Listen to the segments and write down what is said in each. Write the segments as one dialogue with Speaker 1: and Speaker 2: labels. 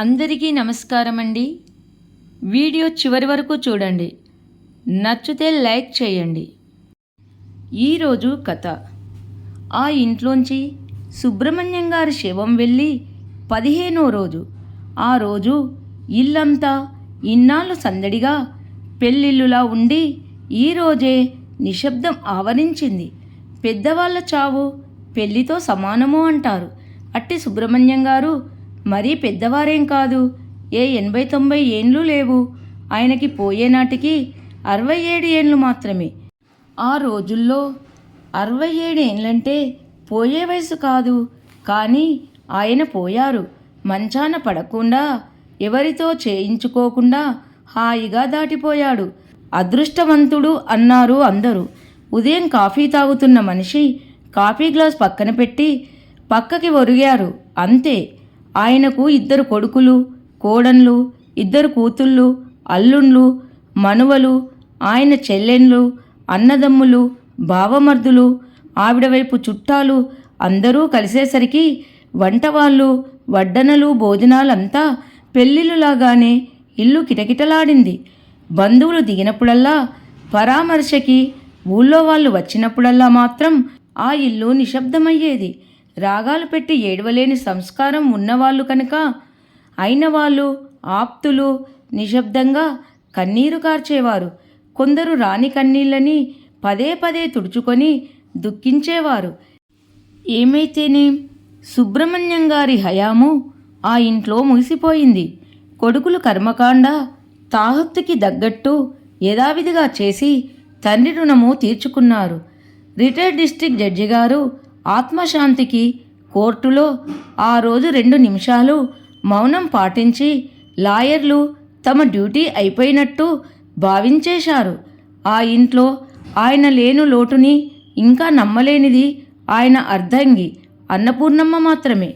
Speaker 1: అందరికీ నమస్కారం అండి వీడియో చివరి వరకు చూడండి. నచ్చితే లైక్ చేయండి. ఈరోజు కథ. ఆ ఇంట్లోంచి సుబ్రహ్మణ్యం గారి శవం వెళ్ళి పదిహేనో రోజు. ఆ రోజు ఇల్లంతా ఇన్నాళ్ళు సందడిగా పెళ్ళిళ్ళులా ఉండి ఈరోజే నిశ్శబ్దం ఆవరించింది. పెద్దవాళ్ళ చావు పెళ్ళితో సమానము అంటారు. అట్టి సుబ్రహ్మణ్యం గారు మరీ పెద్దవారేం కాదు. ఏ ఎనభై తొంభై ఏండ్లు లేవు. ఆయనకి పోయేనాటికి అరవై ఏడు ఏండ్లు మాత్రమే. ఆ రోజుల్లో అరవై ఏడు ఏండ్లంటే పోయే వయసు కాదు. కానీ ఆయన పోయారు. మంచాన పడకుండా ఎవరితో చేయించుకోకుండా హాయిగా దాటిపోయాడు. అదృష్టవంతుడు అన్నారు అందరూ. ఉదయం కాఫీ తాగుతున్న మనిషి కాఫీ గ్లాస్ పక్కన పెట్టి పక్కకి ఒరిగారు. అంతే. ఆయనకు ఇద్దరు కొడుకులు కోడన్లు ఇద్దరు కూతుళ్ళు అల్లుండ్లు మనువలు ఆయన చెల్లెండ్లు అన్నదమ్ములు బావమర్దులు ఆవిడ వైపు చుట్టాలు అందరూ కలిసేసరికి వంటవాళ్ళు వడ్డనలు భోజనాలంతా పెళ్ళిళ్ళులాగానే ఇల్లు కిటకిటలాడింది. బంధువులు దిగినప్పుడల్లా పరామర్శకి ఊళ్ళో వాళ్ళు వచ్చినప్పుడల్లా మాత్రం ఆ ఇల్లు నిశ్శబ్దమయ్యేది. రాగాలు పెట్టి ఏడవలేని సంస్కారం ఉన్నవాళ్ళు కనుక అయిన వాళ్ళు ఆప్తులు నిశ్శబ్దంగా కన్నీరు కార్చేవారు. కొందరు రాని కన్నీళ్ళని పదే పదే తుడుచుకొని దుఃఖించేవారు. ఏమైతేనే సుబ్రహ్మణ్యం గారి హయాము ఆ ఇంట్లో ముగిసిపోయింది. కొడుకులు కర్మకాండ తాహత్తుకి తగ్గట్టు యథావిధిగా చేసి తండ్రి రుణము తీర్చుకున్నారు. రిటైర్డ్ డిస్ట్రిక్ట్ జడ్జి గారు ఆత్మశాంతికి కోర్టులో ఆ రోజు రెండు నిమిషాలు మౌనం పాటించి లాయర్లు తమ డ్యూటీ అయిపోయినట్టు భావించేశారు. ఆ ఇంట్లో ఆయన లేను లోటుని ఇంకా నమ్మలేనిది ఆయన అర్ధంగి అన్నపూర్ణమ్మ మాత్రమే.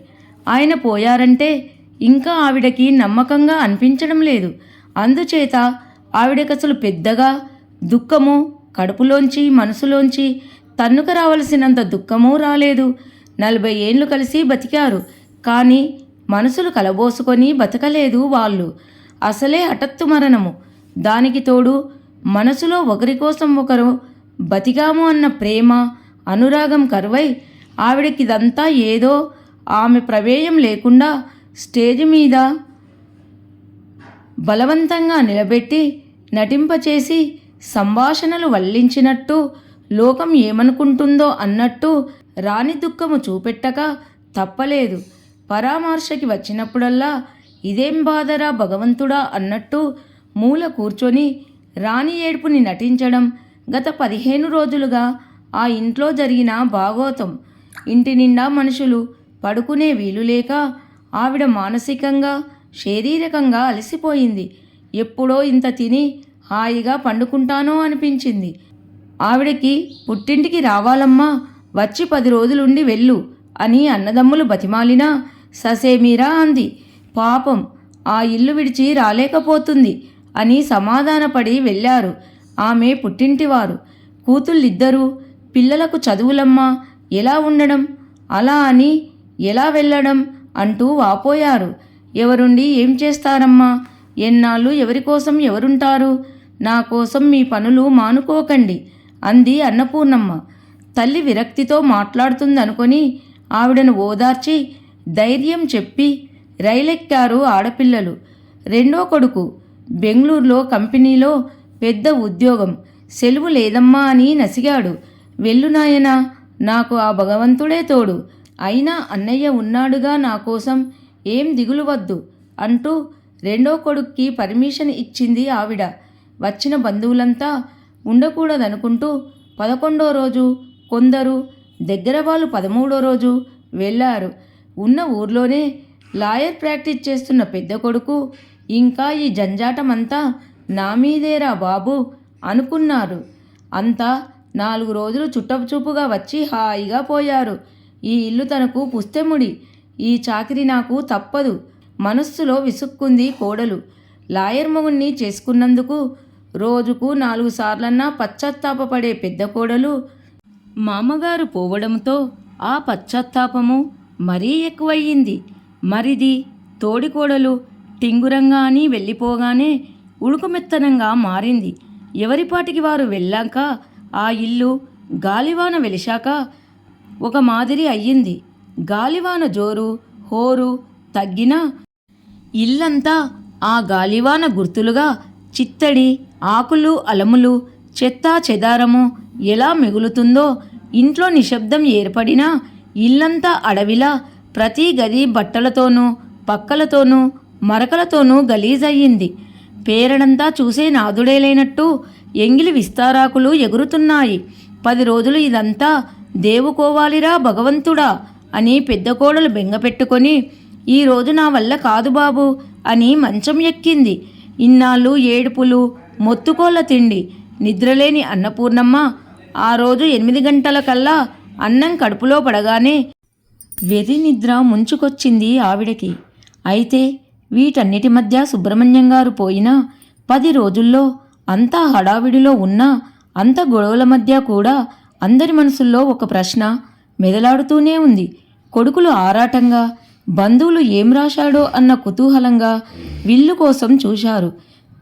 Speaker 1: ఆయన పోయారంటే ఇంకా ఆవిడకి నమ్మకంగా అనిపించడం లేదు. అందుచేత ఆవిడకసలు పెద్దగా దుఃఖము కడుపులోంచి మనసులోంచి తన్నుకు రావలసినంత దుఃఖమూ రాలేదు. నలభై ఏండ్లు కలిసి బతికారు. కానీ మనసులు కలబోసుకొని బతకలేదు వాళ్ళు. అసలే హఠత్తు మరణము. దానికి తోడు మనసులో ఒకరి కోసం ఒకరు బతికాము అన్న ప్రేమ అనురాగం కరువై ఆవిడకిదంతా ఏదో ఆమె ప్రమేయం లేకుండా స్టేజ్ మీద బలవంతంగా నిలబెట్టి నటింపచేసి సంభాషణలు వల్లించినట్టు లోకం ఏమనుకుంటుందో అన్నట్టు రాని దుఃఖము చూపెట్టక తప్పలేదు. పరామర్శకి వచ్చినప్పుడల్లా ఇదేం బాధరా భగవంతుడా అన్నట్టు మూల కూర్చొని రాణి ఏడుపుని నటించడం గత పదిహేను రోజులుగా ఆ ఇంట్లో జరిగిన భాగోతం. ఇంటి నిండా మనుషులు పడుకునే వీలు లేక ఆవిడ మానసికంగా శారీరకంగా అలసిపోయింది. ఎప్పుడో ఇంత తిని హాయిగా పండుకుంటానో అనిపించింది. ఆవిడకి పుట్టింటికి రావాలమ్మా వచ్చి పది రోజులుండి వెళ్ళు అని అన్నదమ్ములు బతిమాలినా ససేమీరా అంది. పాపం ఆ ఇల్లు విడిచి రాలేకపోతుంది అని సమాధానపడి వెళ్ళారు ఆమె పుట్టింటివారు. కూతుళ్ళిద్దరూ పిల్లలకు చదువులమ్మా ఎలా ఉండడం అలా అని ఎలా వెళ్ళడం అంటూ వాపోయారు. ఎవరుండి ఏం చేస్తారమ్మా ఎన్నాళ్ళు ఎవరి కోసం ఎవరుంటారు నా కోసం మీ పనులు మానుకోకండి అంది అన్నపూర్ణమ్మ. తల్లి విరక్తితో మాట్లాడుతుందనుకొని ఆవిడను ఓదార్చి ధైర్యం చెప్పి రైలెక్కారు ఆడపిల్లలు. రెండో కొడుకు. బెంగళూరులో కంపెనీలో పెద్ద ఉద్యోగం. సెలవు లేదమ్మా అని నసిగాడు. వెళ్ళు నాయనా నాకు ఆ భగవంతుడే తోడు. అయినా అన్నయ్య ఉన్నాడుగా నా కోసం ఏం దిగులు వద్దు అంటూ రెండో కొడుక్కి పర్మిషన్ ఇచ్చింది ఆవిడ. వచ్చిన బంధువులంతా ఉండకూడదనుకుంటూ పదకొండో రోజు కొందరు దగ్గర వాళ్ళు పదమూడో రోజు వెళ్ళారు. ఉన్న ఊర్లోనే లాయర్ ప్రాక్టీస్ చేస్తున్న పెద్ద కొడుకు ఇంకా ఈ జంజాటమంతా నా మీదేరా బాబు అనుకున్నారు. అంతా నాలుగు రోజులు చుట్టపుచూపుగా వచ్చి హాయిగా పోయారు. ఈ ఇల్లు తనకు పుస్తెముడి. ఈ చాకిరి నాకు తప్పదు. మనస్సులో విసుక్కుంది కోడలు. లాయర్ మొగుణ్ణి చేసుకున్నందుకు రోజుకు నాలుగు సార్లన్నా పశ్చాత్తాపపడే పెద్ద కోడలు మామగారు పోవడంతో ఆ పశ్చాత్తాపము మరీ ఎక్కువయ్యింది. మరిది తోడికోడలు టింగురంగా అని వెళ్ళిపోగానే ఉడుకుమెత్తనంగా మారింది. ఎవరిపాటికి వారు వెళ్ళాక ఆ ఇల్లు గాలివాన వెలిశాక ఒక మాదిరి అయ్యింది. గాలివాన జోరు హోరు తగ్గినా ఇల్లంతా ఆ గాలివాన గుర్తులుగా చిత్తడి ఆకులు అలములు చెత్త చెదారము ఎలా మిగులుతుందో ఇంట్లో నిశ్శబ్దం ఏర్పడినా ఇల్లంతా అడవిలా ప్రతి గది బట్టలతోనూ పక్కలతోనూ మరకలతోనూ గలీజయ్యింది. పేరడంతా చూసే నాదుడే లేనట్టు ఎంగిలి విస్తారాకులు ఎగురుతున్నాయి. పది రోజులు ఇదంతా దేవుకోవాలిరా భగవంతుడా అని పెద్ద కోడలు బెంగపెట్టుకొని ఈ రోజు నా వల్ల కాదు బాబు అని మంచం ఎక్కింది. ఇన్నాళ్ళు ఏడుపులు మొత్తుకోళ్ళ తిండి. నిద్రలేని అన్నపూర్ణమ్మ ఆ రోజు ఎనిమిది గంటల కల్లా అన్నం కడుపులో పడగానే వెది నిద్ర ముంచుకొచ్చింది ఆవిడకి. అయితే వీటన్నిటి మధ్య సుబ్రహ్మణ్యం గారు పోయినా పది రోజుల్లో అంతా హడావిడిలో ఉన్నా అంత గొడవల మధ్య కూడా అందరి మనసుల్లో ఒక ప్రశ్న మెదలాడుతూనే ఉంది. కొడుకులు ఆరాటంగా బంధువులు ఏం రాశాడో అన్న కుతూహలంగా విల్లు కోసం చూశారు.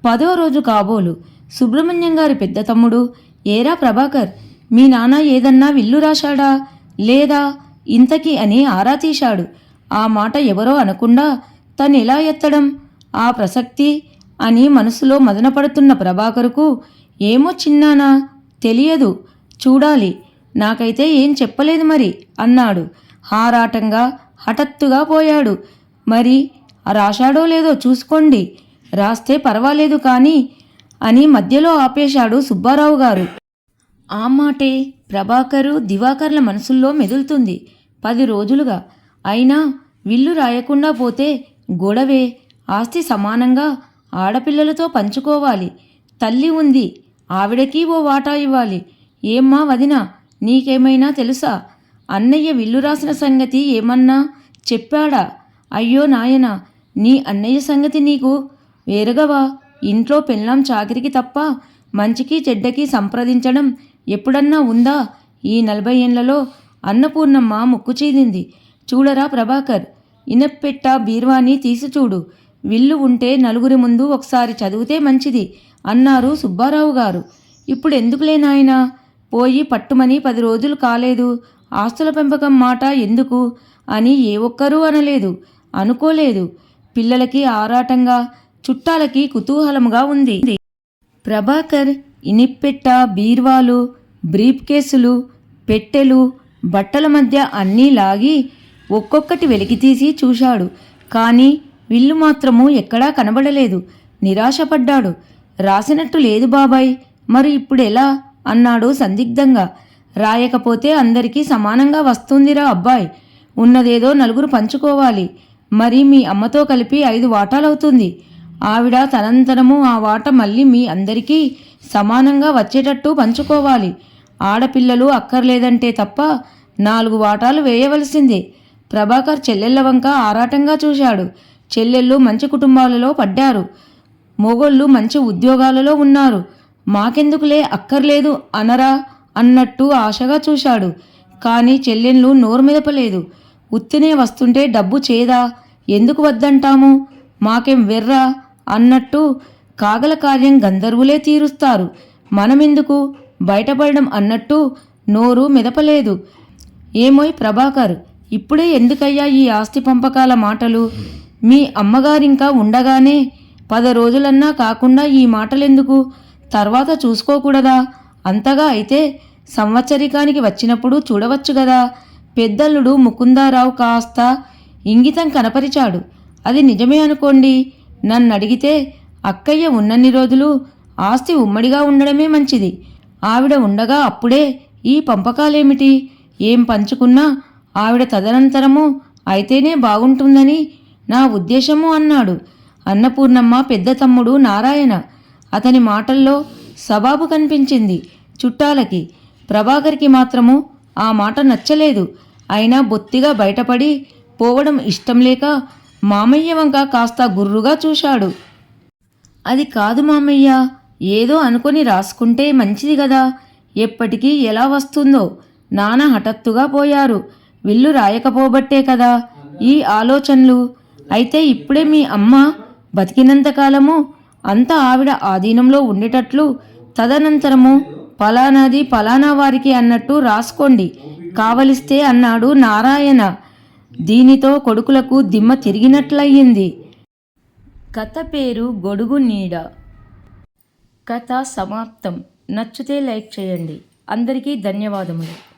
Speaker 1: పదవ రోజు కాబోలు సుబ్రహ్మణ్యం గారి పెద్ద తమ్ముడు. ఏరా ప్రభాకర్ మీ నాన్న ఏదన్నా విల్లు రాశాడా? లేదా? ఇంతకీ అని ఆరా తీశాడు. ఆ మాట ఎవరో అనకుండా తను ఎలా ఎత్తడం? ఆ ప్రసక్తి అని మనసులో మదనపడుతున్న ప్రభాకరుకు ఏమో చిన్నానా? తెలియదు. చూడాలి. నాకైతే ఏం చెప్పలేదు మరి? అన్నాడు. హారాటంగా హఠాత్తుగా పోయాడు. మరి రాశాడో లేదో చూసుకోండి. రాస్తే పర్వాలేదు కానీ అని మధ్యలో ఆపేశాడు సుబ్బారావు గారు. ఆ మాటే ప్రభాకరు దివాకర్ల మనసుల్లో మెదులుతుంది. పది రోజులుగా. అయినా విల్లు రాయకుండా పోతే గొడవే. ఆస్తి సమానంగా ఆడపిల్లలతో పంచుకోవాలి. తల్లి ఉంది. ఆవిడకి ఓ వాటా ఇవ్వాలి. ఏమ్మా వదినా నీకేమైనా తెలుసా? అన్నయ్య విల్లు రాసిన సంగతి ఏమన్నా చెప్పాడా? అయ్యో నాయనా నీ అన్నయ్య సంగతి నీకు వేరుగవా ఇంట్లో పెళ్ళాం చాకిరికి తప్ప మంచికి చెడ్డకి సంప్రదించడం ఎప్పుడన్నా ఉందా? ఈ నలభై ఏండ్లలో అన్నపూర్ణమ్మ ముక్కు చీదింది. చూడరా ప్రభాకర్ ఇనప్పెట్ట బీర్వాని తీసి చూడు. విల్లు ఉంటే నలుగురి ముందు ఒకసారి చదివితే మంచిది అన్నారు సుబ్బారావు గారు. ఇప్పుడు ఎందుకులే నాయనా? పోయి పట్టుమని పది రోజులు కాలేదు. ఆస్తుల పెంపకం మాట ఎందుకు? అని ఏ ఒక్కరూ అనలేదు అనుకోలేదు. పిల్లలకి ఆరాటంగా చుట్టాలకి కుతూహలంగా ఉంది. ప్రభాకర్ ఇనిప్పెట్ట బీర్వాలు బ్రీఫ్ కేసులు పెట్టెలు బట్టల మధ్య అన్నీ లాగి ఒక్కొక్కటి వెలికితీసి చూశాడు. కానీ విల్లు మాత్రము ఎక్కడా కనబడలేదు. నిరాశపడ్డాడు. రాసినట్టు లేదు బాబాయ్. మరి ఇప్పుడు ఎలా అన్నాడు సందిగ్ధంగా. రాయకపోతే అందరికీ సమానంగా వస్తుందిరా అబ్బాయి. ఉన్నదేదో నలుగురు పంచుకోవాలి. మరి మీ అమ్మతో కలిపి ఐదు వాటాలవుతుంది. ఆవిడ తనంతరము ఆ వాట మళ్ళీ మీ అందరికీ సమానంగా వచ్చేటట్టు పంచుకోవాలి. ఆడపిల్లలు అక్కర్లేదంటే తప్ప నాలుగు వాటాలు వేయవలసిందే. ప్రభాకర్ చెల్లెళ్ళ వంక ఆరాటంగా చూశాడు. చెల్లెళ్ళు మంచి కుటుంబాలలో పడ్డారు. మొగోళ్ళు మంచి ఉద్యోగాలలో ఉన్నారు. మాకెందుకులే అక్కర్లేదు అనరా అన్నట్టు ఆశగా చూశాడు. కానీ చెల్లెళ్ళు నోరు మెదపలేదు. ఉత్తినే వస్తుంటే డబ్బు చేదా? ఎందుకు వద్దంటాము? మాకేం వెర్రా? అన్నట్టు కాగల కార్యం గంధర్వులే తీరుస్తారు. మనమెందుకు? బయటపడడం అన్నట్టు నోరు మెదపలేదు. ఏమోయ్ ప్రభాకర్ ఇప్పుడే ఎందుకయ్యా ఈ ఆస్తి పంపకాల మాటలు? మీ అమ్మగారింకా ఉండగానే పద రోజులన్నా కాకుండా ఈ మాటలెందుకు? తర్వాత చూసుకోకూడదా? అంతగా అయితే సంవత్సరికానికి వచ్చినప్పుడు చూడవచ్చు గదా? పెద్దల్లుడు ముకుందారావు కాస్త ఇంగితం కనపరిచాడు. అది నిజమే అనుకోండి. నన్నడిగితే అక్కయ్య ఉన్నన్ని రోజులు ఆస్తి ఉమ్మడిగా ఉండడమే మంచిది. ఆవిడ ఉండగా అప్పుడే ఈ పంపకాలేమిటి? ఏం పంచుకున్నా ఆవిడ తదనంతరము అయితేనే బాగుంటుందని నా ఉద్దేశము అన్నాడు. అన్నపూర్ణమ్మ పెద్ద తమ్ముడు నారాయణ. అతని మాటల్లో సబాబు కనిపించింది చుట్టాలకి. ప్రభాకర్కి మాత్రము ఆ మాట నచ్చలేదు. అయినా బొత్తిగా బయటపడి పోవడం ఇష్టం లేక మామయ్య వంక కాస్త గుర్రుగా చూశాడు. అది కాదు మామయ్య ఏదో అనుకొని రాసుకుంటే మంచిది కదా ఎప్పటికీ ఎలా వస్తుందో నాన్న హఠాత్తుగా పోయారు. విల్లు రాయకపోబట్టే కదా ఈ ఆలోచనలు. అయితే ఇప్పుడే మీ అమ్మ బతికినంతకాలము అంతా ఆవిడ ఆధీనంలో ఉండేటట్లు తదనంతరము పలానాది పలానా వారికి అన్నట్టు రాసుకోండి. కావలిస్తే అన్నాడు నారాయణ. దీనితో కొడుకులకు దిమ్మ తిరిగినట్లయింది. కథ పేరు గొడుగు నీడ. కథ సమాప్తం. నచ్చితే లైక్ చేయండి. అందరికీ ధన్యవాదములు.